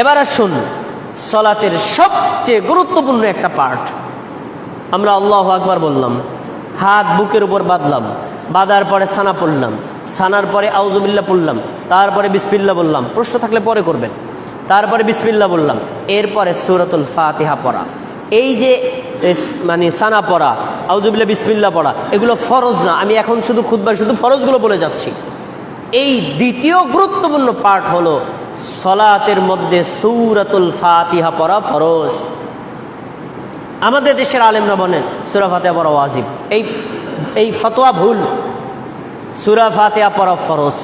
এবার আসুন সলাতের সবচেয়ে গুরুত্বপূর্ণ একটা পার্ট। আমরা আল্লাহ আকবার বললাম, হাত বুকের উপর বাঁধলাম, বাঁধার পরে সানা পড়লাম, সানার পরে আউজুবিল্লা পড়লাম, তারপরে বিসমিল্লা বললাম, প্রশ্ন থাকলে পরে করবেন। তারপরে বিসমিল্লা বললাম, এরপরে সুরতুল ফাতিহা পড়া। এই যে মানে সানা পড়া আউজুবিল্লা বিসমিল্লা পড়া, এগুলো ফরজ না, আমি এখন শুধু খুদবার শুধু ফরজগুলো বলে যাচ্ছি। এই দ্বিতীয় গুরুত্বপূর্ণ পাঠ হলো সলাতের মধ্যে সৌরাতুল ফাতিহা পড়া ফরজ। আমাদের দেশের আলেমরা বলেন, সুরা ফাতেহা পড়া ওয়াজিব। এই এই ফতোয়া ভুল। সুরা ফাতেহা পড়া ফরজ।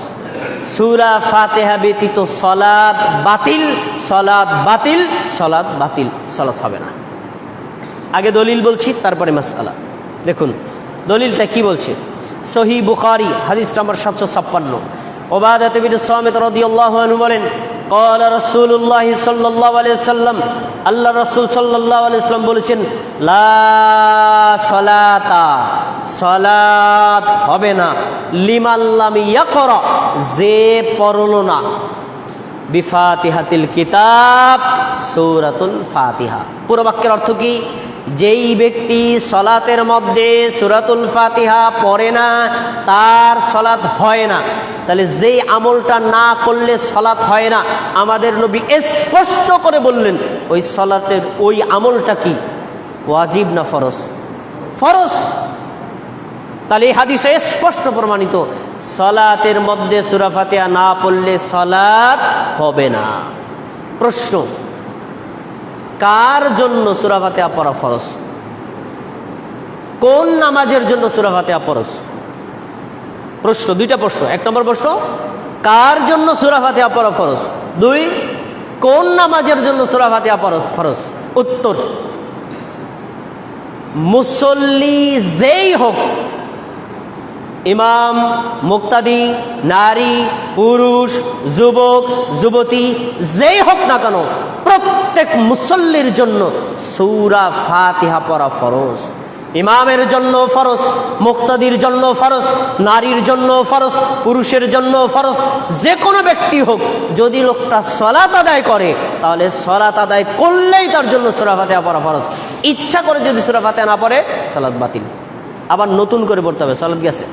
সুরা ফাতেহা ব্যতীত সলাদ বাতিল সলাদ বাতিল সলাদ বাতিল সলাদ হবে না। আগে দলিল বলছি, তারপরে মাসালা দেখুন, দলিলটা কি বলছে? সহি বুখারি হাদিস নম্বর সাতশো ছাপ্পান্ন ওবাদত বিন সামিত রাদিয়াল্লাহু আনহু বলেন قال رسول الله صلى الله عليه وسلم আল্লাহ রাসূল সাল্লাল্লাহু আলাইহি ওয়াসাল্লাম বলেছেন লা সলাতা সলাত হবে না লিমাল্লাম ইয়াকরা যে পড়ল না বিফাতিহাতিল কিতাব সৌরাতুল ফাতিহা। পুরো বাক্যের অর্থ কি? যেই ব্যক্তি সলাতের মধ্যে সুরাতুল ফাতিহা পড়ে না, তার সলাৎ হয় না। তাহলে যেই আমলটা না করলে সলাৎ হয় না, আমাদের নবী স্পষ্ট করে বললেন, ওই সলাতের ওই আমলটা কি? ওয়াজিব না ফরজ? ফরজ! তাহলে এই হাদিসে স্পষ্ট প্রমাণিত। সলাতের মধ্যে সুরা ফাতিহা না পড়লে সলাত হবে না। প্রশ্ন, কার জন্য সুরা ফাতিহা পড়া ফরজ? কোন নামাজের জন্য সুরা ফাতিহা ফরজ? প্রশ্ন, দুইটা প্রশ্ন। এক নম্বর প্রশ্ন, কার জন্য সুরা ফাতিহা পড়া ফরজ? দুই, কোন নামাজের জন্য সুরা ফাতিহা পড়া ফরজ? উত্তর, মুসল্লি যেই হোক ইমাম, মুক্তাদি, নারী, পুরুষ, যুবক, যুবতী, যেই হোক না কেন, প্রত্যেক মুসল্লির জন্য সৌরা ফাতিহা পড়া ফরজ। ইমামের জন্য ফরজ, মুক্তাদির জন্য ফরজ, নারীর জন্য ফরজ, পুরুষের জন্য ফরজ, যে কোনো ব্যক্তি হোক, যদি লোকটা সলাত আদায় করে, তাহলে সলাত আদায় করলেই তার জন্য সুরাফাতে পড়া ফরজ। ইচ্ছা করে যদি সুরাফাতে না পড়ে সালাদ বাতিল। আবার নতুন করে পড়তে হবে সালাদ গেছে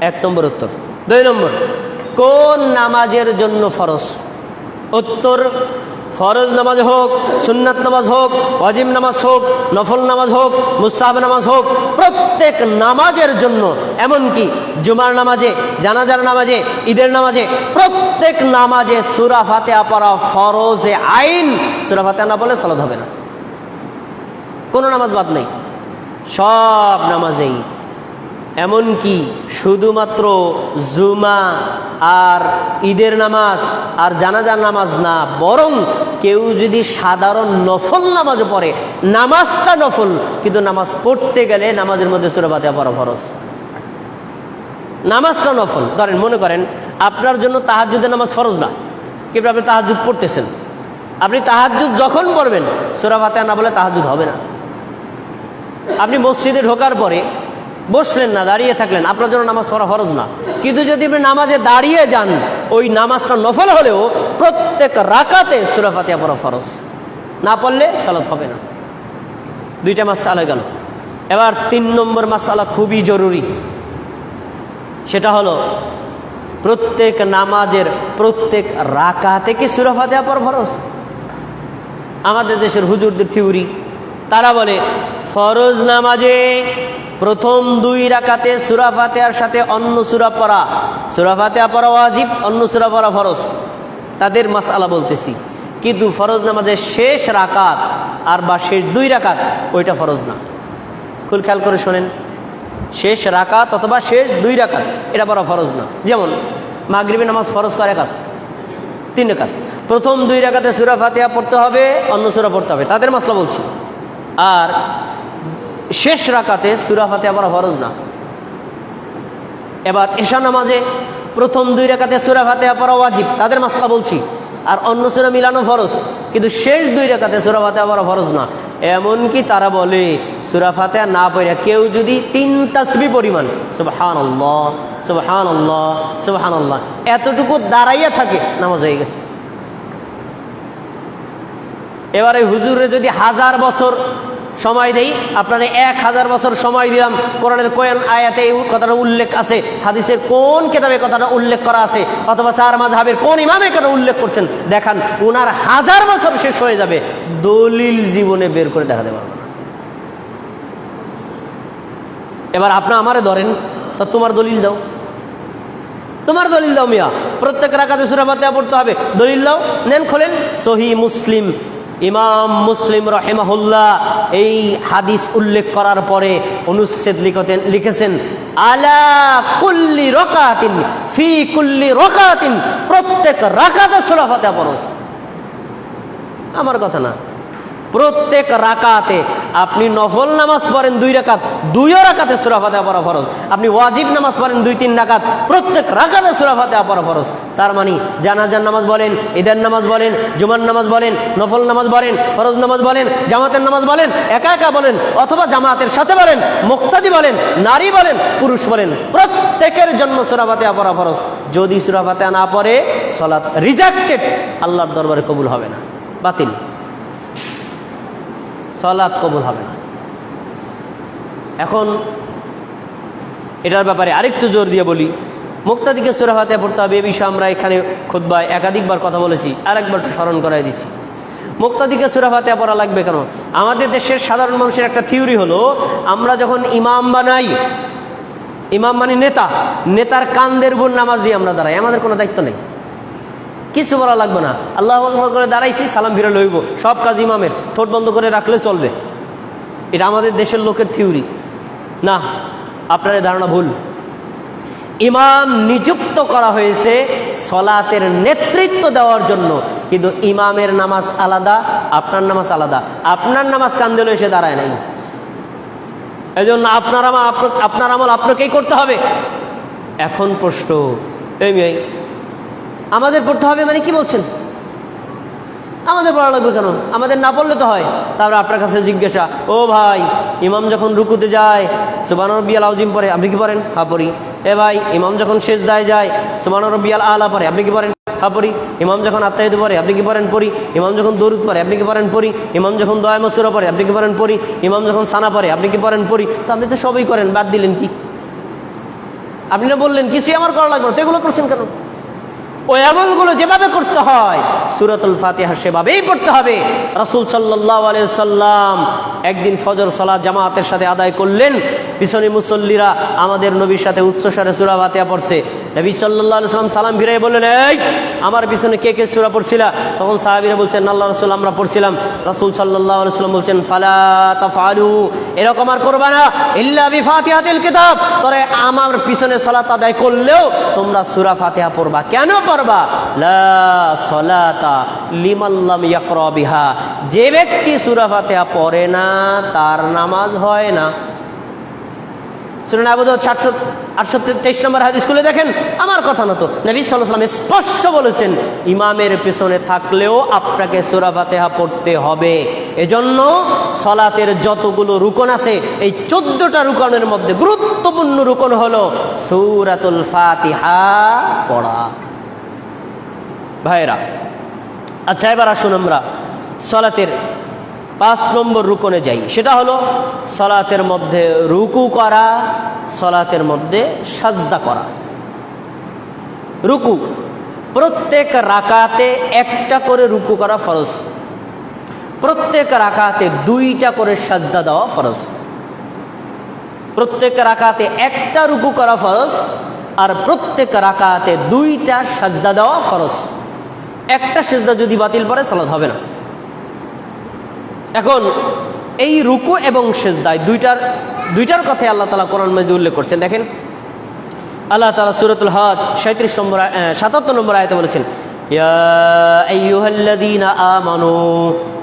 এক নম্বর উত্তর। দুই নম্বর, কোন নামাজের জন্য ফরজ? উত্তর, ফরজ নামাজ হোক, সুন্নাত নামাজ হোক, ওয়াজিব নামাজ হোক, নফল নামাজ হোক, মুস্তাহাব নামাজ হোক, প্রত্যেক নামাজের জন্য, এমনকি জুমার নামাজে, জানাজার নামাজে, ঈদের নামাজে, প্রত্যেক নামাজে সুরা ফাতেহা পড়া ফরজে আইন, সুরা ফাতেহা না বলে সলাদ হবে না। কোনো নামাজ বাদ নেই। সব নামাজেই এমনকি শুধুমাত্র জুমা আর ঈদের নামাজ আর জানাজার নামাজ না, বরং কেউ যদি সাধারণ নফল নামাজ পড়ে, নামাজটা নফল, কিন্তু নামাজ পড়তে গেলে নামাজের মধ্যে সুরবাতে পড়া ফরজ। নামাজটা নফল। ধরেন, মনে করেন, আপনার জন্য তাহাজুদের নামাজ ফরজ না। কিন্তু আপনি তাহাজুদ পড়তেছেন। আপনি তাহাজুদ যখন পড়বেন সুরাফাতে না বলে তাহাজুদ হবে না। আপনি মসজিদে ঢোকার পরে বসলেন না, দাঁড়িয়ে থাকলেন। আপনার জন্য নামাজ পড়া ফরজ না। কিন্তু যদি আপনি নামাজে দাঁড়িয়ে যান, ওই নামাজটা নফল হলেও প্রত্যেক রাকাতে সুরাফাতিয়া পড়া ফরজ। না পড়লে সালাত হবে না। দুইটা মাস চালা গেল। এবার তিন নম্বর মাস মাসালা খুবই জরুরি। সেটা হলো, প্রত্যেক নামাজের প্রত্যেক রাকা থেকে সুরাফাতিয়া পর ফরজ? আমাদের দেশের হুজুরদের থিউরি তারা বলে, ফরজ নামাজে প্রথম দুই রাকাতে সুরা ফাতেহার সাথে অন্য সুরা পড়া। সুরা ফাতেহা পড়া ওয়াজিব, অন্য সুরা পড়া ফরজ। তাদের মাসালা বলতেছি। কিন্তু ফরজ নামাজের শেষ রাকাত আর বা শেষ দুই রাকাত, ওইটা ফরজ না। খুব খেয়াল করে শোনেন। শেষ রাকাত অথবা শেষ দুই রাকাত, এটা পড়া ফরজ না। যেমন, মাগরিবি নামাজ ফরজ করে একাত তিন রেখাত প্রথম দুই রেখাতে সুরা ফাতিহা পড়তে হবে, অন্য সুরা পড়তে হবে। তাদের মাসলা বলছি। আর শেষ রাকাতে সুরা ফাতিহা পড়া ফরজ না। এবার এশা নামাজে প্রথম দুই রেখাতে সুরা ফাতিহা পড়া ওয়াজিব, তাদের মাসলা বলছি। আর অন্য সুরা মিলানো ফরজ, কিন্তু শেষ দুই রেখাতে সুরা ফাতিহা পড়া ফরজ না। এমনকি তারা বলে, সুরা ফাতিহা না পড়ে কেউ যদি তিন তাসবি পরিমাণ সুবহান আল্লাহ সুবহান আল্লাহ সুবহান আল্লাহ এতটুকু দাঁড়াইয়া থাকে, নামাজ হয়ে গেছে। এবারে হুজুরে যদি হাজার বছর সময় দেই। আপনারা এক হাজার বছর সময় দিলাম। কোরআনের কোন আয়াতে এই কথাটা উল্লেখ আছে। হাদিসের কোন কেতাবে কথাটা উল্লেখ করা আছে? অথবা চার মাঝহাবের কোন ইমামে কথা উল্লেখ করছেন? দেখান, উনার হাজার বছর শেষ হয়ে যাবে। দলিল জীবনে বের করে দেখাতে পারব এবার আপনি আমারে ধরেন, তা তোমার দলিল দাও। তোমার দলিল দাও মিয়া। প্রত্যেক রাকাতে সুরা ফাতিহা পড়তে হবে। দলিল দাও। নেন, খোলেন। সহি মুসলিম ইমাম মুসলিম রহেমাহুল্লাহ এই হাদিস উল্লেখ করার পরে অনুচ্ছেদ লিখতেন, লিখেছেন, আলা কুল্লি রকাতিন, ফি কুল্লি রকাতিন, প্রত্যেক রাকাতে সুরা পরস আমার কথা না। প্রত্যেক রাকাতে আপনি নফল নামাজ পড়েন দুই রাকাত, দুইও রাকাতে সুরাফাতে পড়া ফরজ। আপনি ওয়াজিব নামাজ পড়েন দুই, তিন রাকাত, প্রত্যেক রাকাতে সুরাফাতে পড়া ফরজ। তার মানে জানাজার নামাজ বলেন, ঈদের নামাজ বলেন, জুমার নামাজ বলেন, নফল নামাজ বলেন, ফরজ নামাজ বলেন, জামাতের নামাজ বলেন, একা একা বলেন, অথবা জামাতের সাথে বলেন, মুক্তাদি বলেন, নারী বলেন, পুরুষ বলেন, প্রত্যেকের জন্য সুরাফাতে পড়া ফরজ। যদি সুরাফাতে না পড়ে সলাৎ রিজেক্টেড আল্লাহর দরবারে কবুল হবে না। বাতিল। সলাৎ কবুল হবে না। এখন এটার ব্যাপারে আরেকটু জোর দিয়ে বলি। মুক্তাদিকে সুরাফাতে পড়তে হবে এ বিষয়ে আমরা এখানে খুদ্বায় একাধিকবার কথা বলেছি, আরেকবার স্মরণ করাই দিচ্ছি। মুক্তাদিকে সুরাফাতে পড়া লাগবে কেন? আমাদের দেশের সাধারণ মানুষের একটা থিওরি হলো, আমরা যখন ইমাম বানাই, ইমাম মানে নেতা, নেতার কান্দের উপর নামাজ দিয়ে আমরা দাঁড়াই, আমাদের কোনো দায়িত্ব নেই। কিছু বলা লাগবে না। আল্লাহ আকবর করে দাঁড়াইছি, সালাম ফিরে লইব। সব কাজ ইমামের। ঠোঁট বন্ধ করে রাখলে চলবে। এটা আমাদের দেশের লোকের থিওরি। না, আপনার ধারণা ভুল। ইমাম নিযুক্ত করা হয়েছে সলাতের নেতৃত্ব দেওয়ার জন্য। কিন্তু ইমামের নামাজ আলাদা, আপনার নামাজ আলাদা। আপনার নামাজ কান্দেলে এসে দাঁড়ায় নাই। এই জন্য আপনার আপনার- আপনার আমল আপনাকেই করতে হবে। এখন প্রশ্ন, এই মেয়ে আমাদের পড়তে হবে মানে কি বলছেন? আমাদের পড়া লাগবে কেন? আমাদের না পড়লে তো হয়। তারপরে আপনার কাছে জিজ্ঞাসা, ও ভাই, ইমাম যখন রুকুতে যায় সুবান রব্বিয়াল আউজিম পরে আপনি কি পড়েন? হা পড়ি। এ ভাই, ইমাম যখন শেষ দায় যায় সুবান রব্বিয়াল আলা পরে আপনি কি পড়েন? হা পড়ি। ইমাম যখন আত্মাহিদ পরে আপনি কি পড়েন? পড়ি। ইমাম যখন দরুদ পরে আপনি কি পড়েন? পড়ি। ইমাম যখন দয়া মসুরা পরে আপনি কি পড়েন? পড়ি। ইমাম যখন সানা পরে আপনি কি পড়েন? পড়ি। তো আপনি তো সবই করেন, বাদ দিলেন কি? আপনি না বললেন, কিছুই আমার করা লাগবে তো এগুলো করছেন কেন? ওই আমলগুলো যেভাবে করতে হয়, সুরতুল ফাতিহা সেভাবেই পড়তে হবে। রাসুল সাল্লাহ সাল্লাম একদিন ফজর সালাদ জামাতের সাথে আদায় করলেন। পিছনে মুসল্লিরা আমাদের নবীর সাথে উচ্চস্বরে সুরা ফাতিহা পড়ছে। নবী সাল্লাহ সাল্লাম সালাম ফিরাই বললেন, এই, আমার পিছনে কে কে সুরা পড়ছিলা? তখন সাহাবিরা বলছেন আল্লাহ রসুল, আমরা পড়ছিলাম। রাসুল সাল্লাহ সাল্লাম বলছেন, ফালা তাফালু এরকম আর করবা না, ইল্লা বি ফাতিহাতিল কিতাব। তরে আমার পিছনে সালাত আদায় করলেও তোমরা সুরা ফাতিহা পড়বা। কেন পড়বা? লা সলাতা লিমাল্লাম ইয়াকরা বিহা। যে ব্যক্তি সুরা ফাতিহা পড়ে না, তার নামাজ হয় না। শুনুন আবু দাউদ সাতশো আটশো তেইশ নম্বর হাদিস স্কুলে দেখেন, আমার কথা না তো নবী সাল্লাম স্পষ্ট বলেছেন, ইমামের পেছনে থাকলেও আপনাকে সুরা ফাতেহা পড়তে হবে। এজন্য সলাতের যতগুলো রুকন আছে, এই চোদ্দটা রুকনের মধ্যে গুরুত্বপূর্ণ রুকন হলো সৌরাতুল ফাতিহা পড়া। ভাইরা আচ্ছা এবার আসুন আমরা সলাতের পাঁচ নম্বর রুকনে যাই। সেটা হলো সলাতের মধ্যে রুকু করা, সলাতের মধ্যে সাজদা করা। রুকু, প্রত্যেক রাকাতে একটা করে রুকু করা ফরজ। প্রত্যেক রাকাতে দুইটা করে সাজদা দেওয়া ফরজ। প্রত্যেক রাকাতে একটা রুকু করা ফরজ আর প্রত্যেক রাকাতে দুইটা সাজদা দেওয়া ফরজ। একটা সেজদা যদি বাতিল পড়ে সালাদ হবে না। এখন, এই রুকু এবং সেজদায় দুইটার দুইটার কথাই আল্লাহ তালা কোরআন মধ্যে উল্লেখ করছেন। দেখেন, আল্লাহ তালা সুরতুল হদ সাঁত্রিশ নম্বর সাতাত্তর নম্বর আয়তে বলেছেন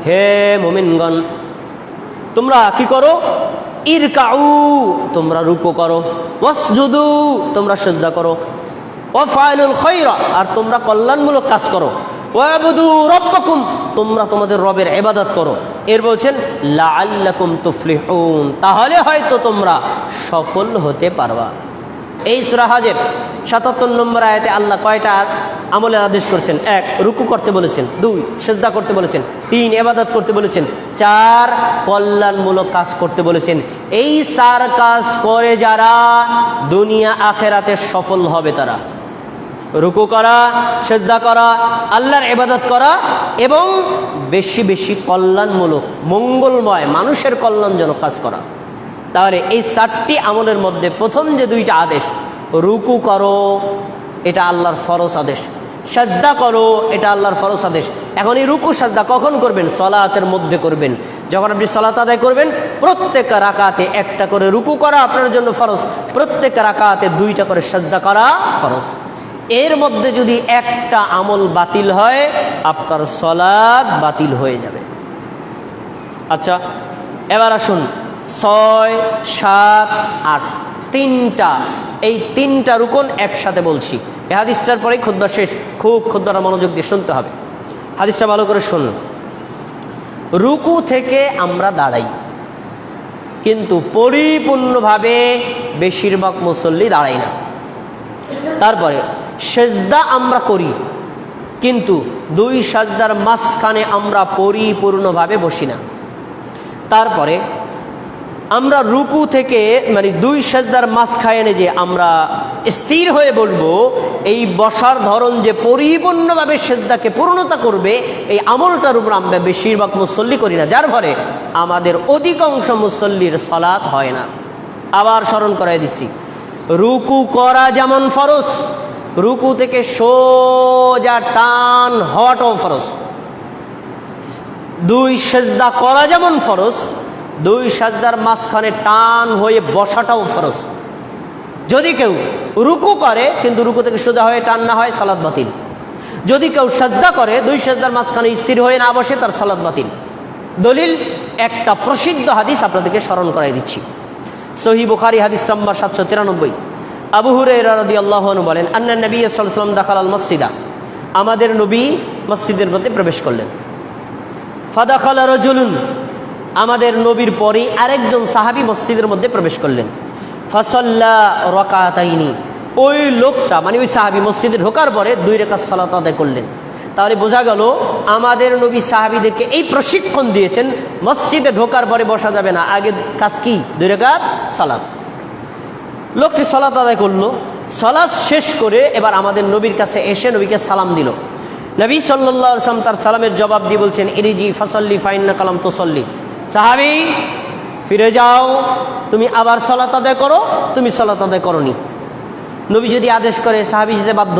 হে মুমিনগণ, তোমরা কি করো? ইরকাউ, তোমরা রুকু করো। ওয়াসজুদু, তোমরা সেজদা করো। ওয়াফাইলুল খৈরা, আর তোমরা কল্যাণমূলক কাজ করো। ওয়াবুদু রব্বাকুম, তোমরা তোমাদের রবের ইবাদত করো। এর বলছেন, লাআল্লাকুম তুফলিহুন। তাহলে হয়তো তোমরা সফল হতে পারবা। এই সুরাহাজের সাতাত্তর নম্বর আয়াতে আল্লাহ কয়টা আমলের আদেশ করছেন? এক, রুকু করতে বলেছেন। দুই, সেজদা করতে বলেছেন। তিন এবাদত করতে বলেছেন। চার, কল্যাণমূলক কাজ করতে বলেছেন। এই চার কাজ করে যারা দুনিয়া আখেরাতে সফল হবে তারা। রুকু করা, সেজদা করা, আল্লাহর এবাদত করা এবং বেশি বেশি কল্যাণমূলক, মঙ্গলময়, মানুষের কল্যাণজনক কাজ করা। তাহলে এই চারটি আমলের মধ্যে প্রথম যে দুইটা আদেশ, রুকু করো, এটা আল্লাহর ফরজ আদেশ। সাজদা করো, এটা আল্লাহর ফরজ আদেশ। এখন এই রুকু, সাজদা কখন করবেন? সলাতের মধ্যে করবেন। যখন আপনি সলাত আদায় করবেন, প্রত্যেক রাকাতে একটা করে রুকু করা আপনার জন্য ফরজ। প্রত্যেক রাকাতে দুইটা করে সাজদা করা ফরজ। এর মধ্যে যদি একটা আমল বাতিল হয়, আপনার সলাদ বাতিল হয়ে যাবে। আচ্ছা এবার আসুন, ছয়, সাত, আট, তিনটা, এই তিনটা রুকন একসাথে বলছি। এ হাদিসটার পরেই খুদ্া শেষ, খুব খুদ্া মনোযোগ দিয়ে শুনতে হবে। হাদিসটা ভালো করে শুনুন। রুকু থেকে আমরা দাঁড়াই, কিন্তু পরিপূর্ণভাবে বেশিরভাগ মুসল্লি দাঁড়াই না। তারপরে সেজদা আমরা করি, কিন্তু দুই সাজদার মাঝখানে আমরা পরিপূর্ণভাবে বসি না। তারপরে আমরা রুকু থেকে মানে দুই সেজদার মাঝখানে যে আমরা স্থির হয়ে বলব এই বসার ধরন যে পরিপূর্ণভাবে সেজদাকে পূর্ণতা করবে, এই আমলটার উপর আমরা বেশিরভাগ মুসল্লি করি না। যার ফলে আমাদের অধিকাংশ মুসল্লির সলাৎ হয় না। আবার স্মরণ করাই দিচ্ছি, রুকু করা যেমন ফরজ রুকু থেকে সোজা টান হওয়াটাও ফরজ। দুই সেজদা করা যেমন ফরজ, দুই সাজদার মাঝখানে টান হয়ে বসাটাও ফরজ। যদি কেউ রুকু করে, কিন্তু রুকু থেকে সোজা হয়ে টান না হয়, সালাদ বাতিল। যদি কেউ সাজদা করে, দুই সাজদার মাঝখানে স্থির হয়ে না বসে, তার সালাদ বাতিল। দলিল, একটা প্রসিদ্ধ হাদিস আপনাদেরকে স্মরণ করাই দিচ্ছি। সহি বুখারি হাদিস নম্বর সাতশো তিরানব্বই। আবু হুরারদি আল্লাহন বলেন, আন্না নবী সাল্লাম দাখাল আল মসজিদা আমাদের নবী মসজিদের মধ্যে প্রবেশ করলেন। ফাদাখাল রজুলুন, আমাদের নবীর পরে আরেকজন সাহাবি মসজিদের মধ্যে প্রবেশ করলেন। ফসল্লা রকাতাইনি, ওই লোকটা মানে ওই সাহাবি মসজিদে ঢোকার পরে দুই রেখা সালাত আদায় করলেন। তাহলে বোঝা গেল, আমাদের নবী সাহাবিদেরকে এই প্রশিক্ষণ দিয়েছেন, মসজিদে ঢোকার পরে বসা যাবে না। আগে কাজ কি? দুই রেখা সালাত। লোকটি সলাত আদায় করল। সলাৎ শেষ করে এবার আমাদের নবীর কাছে এসে নবীকে সালাম দিল। নবী সাল্লাহ আসলাম তার সালামের জবাব দিয়ে বলছেন, ইরিজি ফসল্লি ফাইন্না কালাম তোসল্লি। সাহাবি, ফিরে যাও, তুমি আবার সলাত আদায় করো, তুমি সলাত আদায় করনি। নবী যদি আদেশ করে, সাহাবি যেতে বাধ্য।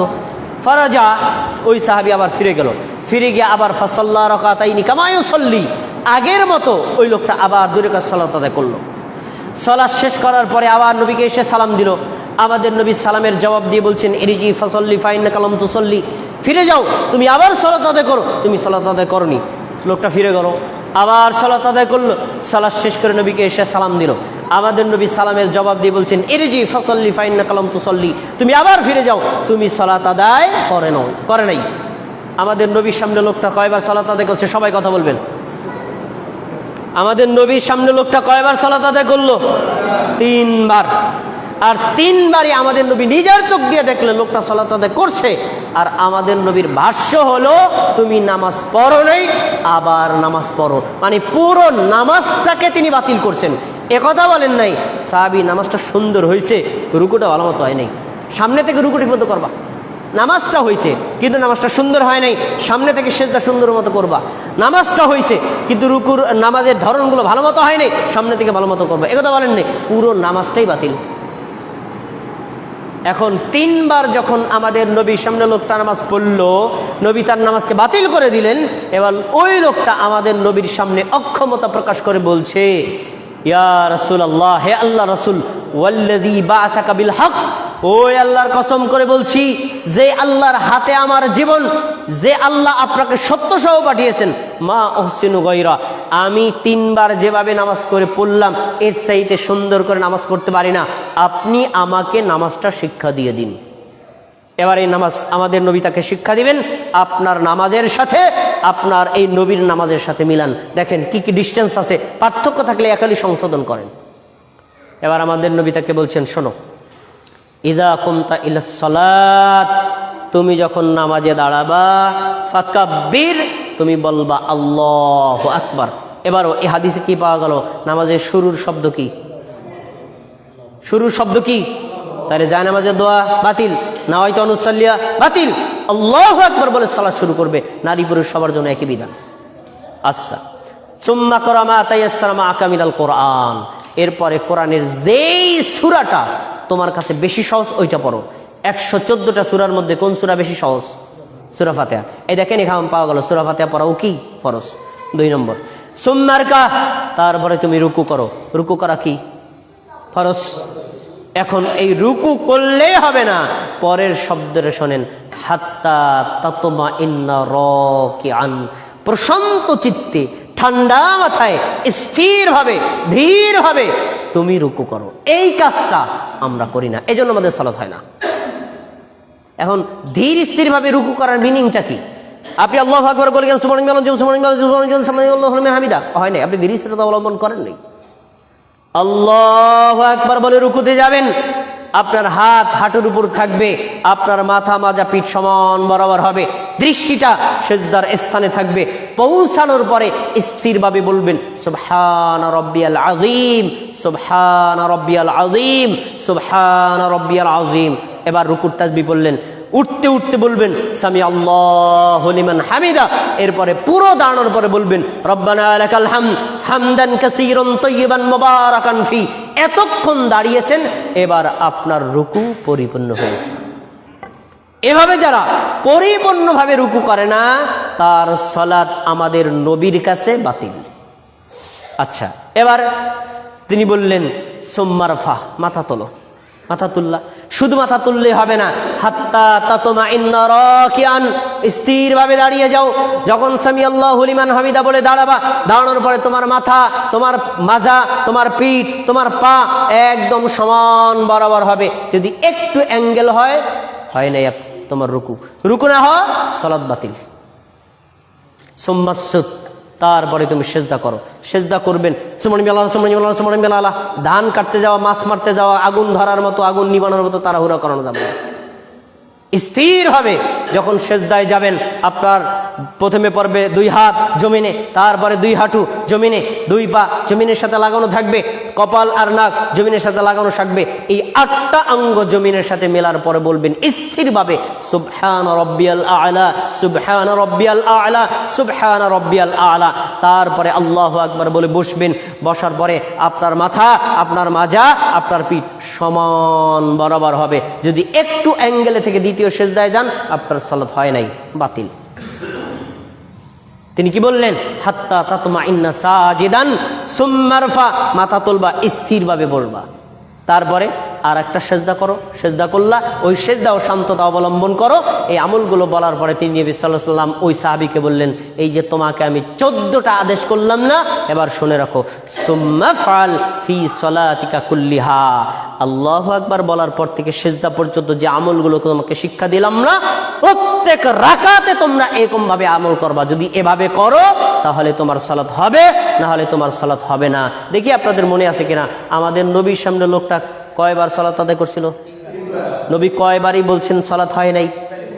ফরাজা, ওই সাহাবি আবার ফিরে গেল। ফিরে গিয়ে আবার ফসল্লা রকাতাইনি কামায়ু সল্লি আগের মতো ওই লোকটা আবার দূরে কাজ সলাত আদায় করল। সলাৎ শেষ করার পরে আবার নবীকে এসে সালাম দিল। আমাদের নবী সালামের জবাব দিয়ে বলছেন এরিজি ফসল্লি ফাইন কালাম তুসল্লি। ফিরে যাও, তুমি আবার সলাত আদায় করো। তুমি সলাত আদায় করনি। লোকটা ফিরে গেল, আবার সলাত আদায় করল। সলাৎ শেষ করে নবীকে এসে সালাম দিল। আমাদের নবী সালামের জবাব দিয়ে বলছেন এরিজি ফসল্লি ফাইন কালাম তুসল্লি। তুমি আবার ফিরে যাও, তুমি সলাত আদায় করে নাও, করে নাই। আমাদের নবীর সামনে লোকটা কয়বার সলাত আদায় করছে সবাই কথা বলবেন। আমাদের নবীর সামনে লোকটা কয়বার সলাত আদায় করল? তিনবার। আর তিনবারই আমাদের নবী নিজের চোখ দিয়ে দেখলে, লোকটা সলাত আদায় করছে। আর আমাদের নবীর ভাষ্য হলো, তুমি নামাজ পড়ো নেই, আবার নামাজ পড়ো। মানে পুরো নামাজটাকে তিনি বাতিল করছেন। একথা বলেন নাই, সাহাবি নামাজটা সুন্দর হয়েছে, রুকুটা ভালো মতো হয় নাই। সামনে থেকে রুকুটি মতো করবা। নামাজটা হয়েছে, কিন্তু নামাজটা সুন্দর হয় নাই। সামনে থেকে সেজদা সুন্দর মতো করবা। নামাজটা হয়েছে, কিন্তু রুকুর, নামাজের ধরনগুলো ভালো মতো হয় নাই, সামনে থেকে ভালো মতো করবা। একথা বলেন পুরো নামাজটাই বাতিল। এখন তিনবার যখন আমাদের নবীর সামনে লোকটা নামাজ পড়ল, নবী তার নামাজকে বাতিল করে দিলেন, এবার ওই লোকটা আমাদের নবীর সামনে অক্ষমতা প্রকাশ করে বলছে, ইয়া রসুল আল্লাহ হে আল্লাহ রসুল ওয়াল্লাদি বা বিল হক। ওই আল্লাহর কসম করে বলছি, যে আল্লাহর হাতে আমার জীবন, যে আল্লাহ আপনাকে সত্য সহ পাঠিয়েছেন, মা ওহসিনু গৈরা আমি তিনবার যেভাবে নামাজ করে পড়লাম, এর চাইতে সুন্দর করে নামাজ পড়তে পারি না। আপনি আমাকে নামাজটা শিক্ষা দিয়ে দিন। এবার এই নামাজ আমাদের নবী তাকে শিক্ষা দিবেন, আপনার নামাজের সাথে, আপনার এই নবীর নামাজের সাথে মিলান। দেখেন কি কি ডিস্টেন্স আছে, পার্থক্য থাকলে একালি সংশোধন করেন। এবার আমাদের নবী তাকে বলছেন, শোনো ইদা কুমতা ইলাসলাত তুমি যখন নামাজে দাঁড়াবা, ফাকাব্বির, তুমি বলবা আল্লাহ আকবার। এবারও এ হাদিসে কি পাওয়া গেল? নামাজের শুরুর শব্দ কি? শুরুর শব্দ কি? তাহলে যায় নামাজের দোয়া, বাতিল। না হয়তো অনুসাল্লিয়া, বাতিল। আল্লাহ আকবার বলে সালাদ শুরু করবে। নারী পুরুষ সবার জন্য একই বিধান। আচ্ছা। সুম্মা করামা তাইয়াসালামা আকামিলাল কোরআন। এরপরে কোরআনের যেই সুরাটা তোমার কাছে বেশি সহজ, ওইটা পড়ো। একশো চোদ্দটা সুরার মধ্যে কোন সুরা বেশি সহজ? সুরা ফাতেহা। এই দেখেন এখানে পাওয়া গেল, সুরা ফাতেহা পড়াও কি? ফরস দুই নম্বর। সুম্মার কা তারপরে তুমি রুকু করো। রুকু করা কি? ফরস এখন এই রুকু করলেই হবে না। পরের শব্দরে শোনেন, হাত্তা তাতমা ইন্না র কি আন প্রশান্ত চিত্তে ঠান্ডা মাথায় স্থিরভাবে ধীরভাবে তুমি রুকু করো এই কাজটা আমরা করি না এজন্য আমাদের সালাত হয় না এখন ধীর স্থিরভাবে রুকু করার মিনিংটা কি আপনি আল্লাহ আকবর বলে গেলেন হামিদা হয় নাই আপনি ধীর স্থিরতা অবলম্বন করেন নাই আল্লাহ আকবর বলে রুকুতে যাবেন আপনার হাত হাঁটুর উপর থাকবে, আপনার মাথা মাজা পিঠ সমান বরাবর হবে। দৃষ্টিটা সেজদার স্থানে থাকবে। পৌঁছানোর পরে স্থিরভাবে বলবেন, সুবহান রব্বিয়াল আজিম সুবহান রব্বিয়াল আজিম সুবহান রব্বিয়াল আজিম এবার রুকুর তাজবি বললেন উঠতে উঠতে বলবেন, সামি আল্লাহ লিমান হামিদা। এরপরে পুরো দাঁড়ানোর পরে বলবেন, রব্বানা হাম, হামদান এতক্ষণ দাঁড়িয়েছেন, এবার আপনার রুকু পরিপূর্ণ হয়েছে। এভাবে যারা পরিপূর্ণভাবে রুকু করে না, তার সলাৎ আমাদের নবীর কাছে বাতিল। আচ্ছা এবার তিনি বললেন সোম্মার ফাহ মাথা তোলো। মাথা তুললা শুধু মাথা তুললে হবে না। হাত্তা তাতমা ইন্না রাকিয়ান স্থিরভাবে দাঁড়িয়ে যাও। যখন সামি আল্লাহ হুলিমান হামিদা বলে দাঁড়াবা, দাঁড়ানোর পরে তোমার মাথা, তোমার মাজা, তোমার পিঠ, তোমার পা একদম সমান বরাবর হবে। যদি একটু অ্যাঙ্গেল হয় হয় আপ- তোমার রুকু। রুকু না হয় সলাদ বাতিল। সোম্মাসুদ তারপরে তুমি সেজদা করো সেজদা করবেন, সুমন বেলা সুমন বেলা সুমন বেলা ধান কাটতে যাওয়া, মাছ মারতে যাওয়া, আগুন ধরার মতো, আগুন নিবানোর মতো তারা তাড়াহুড়া করানো যাবে না। স্থির হবে যখন সেজদায় যাবেন, আপনার প্রথমে পড়বে দুই হাত জমিনে, তারপরে দুই হাঁটু জমিনে, দুই পা জমিনের সাথে লাগানো থাকবে, কপাল আর নাক জমিনের সাথে লাগানো থাকবে, এই আটটা অঙ্গ জমিনের সাথে মেলার পরে বলবেন, স্থিরভাবে, সুবহান রব্বিয়াল আলা, সুবহান রব্বিয়াল আলা, সুবহান রব্বিয়াল আলা। তারপরে আল্লাহ আকবার বলে বসবেন, বসার পরে আপনার মাথা, আপনার মাজা, আপনার পিঠ সমান বরাবর হবে। যদি একটু অ্যাঙ্গেলে থেকে দ্বিতীয় সেজদায় যান, আপনার সালাত হয় নাই, বাতিল। তিনি কি বললেন? হাত্তা তাতমা ইন্না সাজিদান সুম্মারফা মাথা তুলবা, স্থিরভাবে বলবা। তারপরে? আর একটা সেজদা করো, সেজদা করলা, ওই সেজদা ও শান্ততা অবলম্বন করো। এই আমলগুলো বলার পরে তিনি নবী সাল্লাহ সাল্লাম ওই সাহাবিকে বললেন, এই যে তোমাকে আমি চোদ্দটা আদেশ করলাম না, এবার শুনে রাখো। সুম্মা ফাল ফি সলাতিকা কুল্লিহা। আল্লাহ আকবার বলার পর থেকে সেজদা পর্যন্ত যে আমলগুলো তোমাকে শিক্ষা দিলাম না, প্রত্যেক রাকাতে তোমরা এরকম ভাবে আমল করবা। যদি এভাবে করো, তাহলে তোমার সালাত হবে, না হলে তোমার সালাত হবে না। দেখি আপনাদের মনে আছে কিনা? আমাদের নবীর সামনে লোকটা কয়বার সলাত আদায় করছিল? নবী কয়বারই বলছেন, সলাত হয় নাই?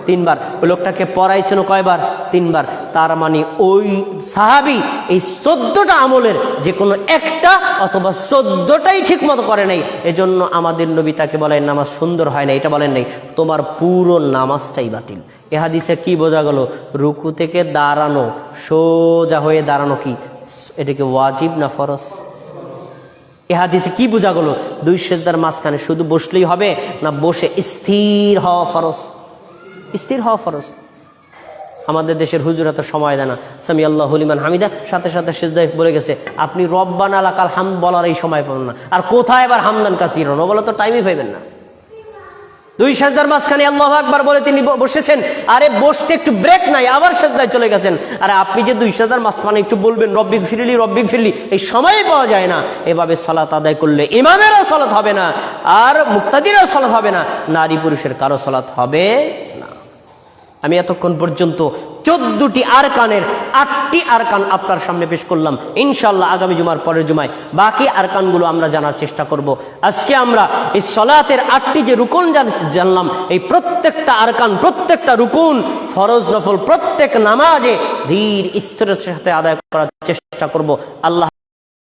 তিনবার। ওই লোকটাকে পড়াইছেন কয়বার? তিনবার। তার মানে ওই সাহাবি এই চোদ্দটা আমলের যে কোনো একটা অথবা চোদ্দটাই ঠিক মতো করে নাই। এজন্য আমাদের নবী তাকে বলেন, নামাজ সুন্দর হয় না এটা বলেন নাই, তোমার পুরো নামাজটাই বাতিল। এ হাদিসে কি বোঝা গেল? রুকু থেকে দাঁড়ানো, সোজা হয়ে দাঁড়ানো কি? এটাকে ওয়াজিব না ফরস এ হাদিসে কি বোঝা গেল? দুই সেজদার মাঝখানে শুধু বসলেই হবে না বসে স্থির হওয়া ফরস স্থির হওয়া ফরজ। আমাদের দেশের হুজুরা তো সময় দেয় না। সামি আল্লাহ হলিমান হামিদা, সাথে সাথে সেজদায় বলে গেছে। আপনি রব্বান আলাকাল হাম বলার এই সময় পাবেন না। আর কোথায় এবার হামদান কাসির হন? বলে তো টাইমই পাইবেন না। দুই সেজদার মাঝখানে আল্লাহ আকবার বলে তিনি বসেছেন। আরে বসতে একটু ব্রেক নাই, আবার সেজদায় চলে গেছেন। আরে আপনি যে দুই সাজার মাঝখানে একটু বলবেন রব্বিক ফিরলি রব্বিক ফিরলি এই সময় পাওয়া যায় না। এভাবে সলাত আদায় করলে ইমামেরও সলাত হবে না, আর মুক্তাদিরও সলাত হবে না, নারী পুরুষের কারও সলাত হবে না। আমি এতক্ষণ পর্যন্ত চোদ্দটি আরকানের আটটি আরকান আপনার সামনে পেশ করলাম। ইনশাল্লাহ আগামী জুমার পরের জুমায় বাকি আরকানগুলো আমরা জানার চেষ্টা করব। আজকে আমরা এই সলাতের আটটি যে রুকন জান- জানলাম, এই প্রত্যেকটা আরকান, প্রত্যেকটা রুকুন ফরজ নফল, প্রত্যেক নামাজে ধীর স্থিরের সাথে আদায় করার চেষ্টা করব। আল্লাহ